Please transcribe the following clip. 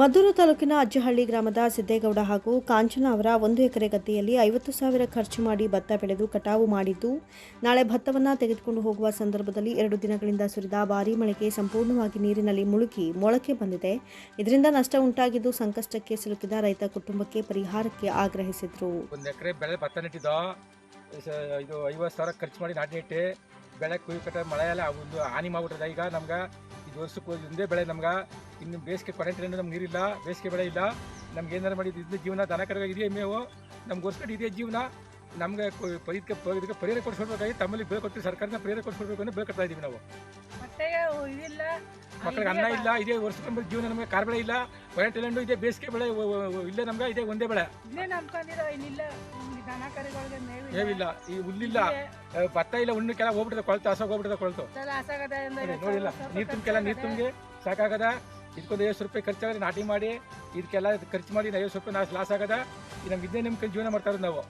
ಮದ್ದೂರು ತಾಲೂಕಿನ ಅಜ್ಜಹಳ್ಳಿ ಗ್ರಾಮದ ಸಿದ್ದೇಗೌಡ ಹಾಗೂ ಕಾಂಚನ ಅವರ ಒಂದು ಎಕರೆ ಗದ್ದೆಯಲ್ಲಿ ಐವತ್ತು ಸಾವಿರ ಖರ್ಚು ಮಾಡಿ ಭತ್ತ ಬೆಳೆದು ಕಟಾವು ಮಾಡಿದ್ದು, ನಾಳೆ ಭತ್ತವನ್ನು ತೆಗೆದುಕೊಂಡು ಹೋಗುವ ಸಂದರ್ಭದಲ್ಲಿ ಎರಡು ದಿನಗಳಿಂದ ಸುರಿದ ಭಾರೀ ಮಳೆಗೆ ಸಂಪೂರ್ಣವಾಗಿ ನೀರಿನಲ್ಲಿ ಮುಳುಗಿ ಮೊಳಕೆ ಬಂದಿದೆ. ಇದರಿಂದ ನಷ್ಟ ಉಂಟಾಗಿದ್ದು ಸಂಕಷ್ಟಕ್ಕೆ ಸಿಲುಕಿದ ರೈತ ಕುಟುಂಬಕ್ಕೆ ಪರಿಹಾರಕ್ಕೆ ಆಗ್ರಹಿಸಿದರು. ಒಂದು ಎಕರೆ ಬೆಳೆ ಭತ್ತ ಇದು ಐವತ್ತು ಸಾವಿರ ಖರ್ಚು ಮಾಡಿ ನಾಟಿ ಬೆಳೆ ಒಂದು ಹಾನಿ ಮಾಡ್ಬಿಟ್ರದ ಈಗ ನಮ್ಗೆ ವರ್ಷಕ್ಕೆ ಒಂದೇ ಬೆಳೆ ನಮ್ಗೆ. ಇನ್ನು ಬೇಸಿಗೆ ಕ್ವಾರಂಟೈನ್ ನಮ್ಗೆ ನೀರಿಲ್ಲ, ಬೇಸಿಗೆ ಬೆಳೆ ಇಲ್ಲ. ನಮ್ಗೆ ಏನಾರು ಮಾಡಿದ್ದು ಇದು ಜೀವನ ದನ ಕರಗ ಇದೆಯೇ ಮೇವು? ನಮ್ಗೆ ಇದೇ ಜೀವನ. ನಮಗೆ ಇದಕ್ಕೆ ಇದಕ್ಕೆ ಪರಿಹಾರ ಕೊಡಿಸ್ಕೊಡ್ಬೇಕಾಗಿ ತಮ್ಮಲ್ಲಿ ಬೇಕು ಸರ್ಕಾರದಿಂದ ಪರಿಹಾರ ಕೊಡಿಸ್ಕೊಡ್ಬೇಕು ಅಂತ ಬೇಕಾಗ್ತಾ ಇದೀವಿ ನಾವು. ಮತ್ತೆ ಇದಿಲ್ಲ. ಮಕ್ಕಳಿಗೆ ಅನ್ನ ಇಲ್ಲ ಇದೇ ವರ್ಷಕ್ಕೆ ಜೀವನ ನಮಗೆ ಕಾರ್ ಬೆಳೆ ಇಲ್ಲ ಕೊನೆಂಟು ಇದೇ ಬೇಸಿಗೆ ಬೆಳೆ ಇಲ್ಲೇ ನಮ್ಗೆ ಇದೇ ಒಂದೇ ಬೆಳೆ. ಏವಿಲ್ಲ ಈ ಹುಲ್ಲಿಲ್ಲ ಭತ್ತ ಇಲ್ಲ ಉಣ್ಣಕ್ಕೆಲ್ಲ ಹೋಗ್ಬಿಟ್ಟದ ಕೊಳ್ತು ಹಸ ಹೋಗ್ಬಿಟ್ಟದ ಕೊಳ್ತು. ನೋಡಿಲ್ಲ ನೀರು ತುಂಬಿಕೆಲ್ಲ ನೀರು ತುಂಬಿ ಸಾಕಾಗದ. ಇದಕ್ಕೊಂದು ಐವತ್ತು ರೂಪಾಯಿ ಖರ್ಚಾಗದೆ ನಾಟಿ ಮಾಡಿ ಇದಕ್ಕೆಲ್ಲ ಖರ್ಚು ಮಾಡಿ ಐವತ್ತು ರೂಪಾಯಿ ನಾವು ಲಾಸ್ ಆಗದ. ನಮ್ಗೆ ಇದೇ ನಿಮ್ಗೆ ಜೀವನ ಮಾಡ್ತಾ ಇರೋದು ನಾವು.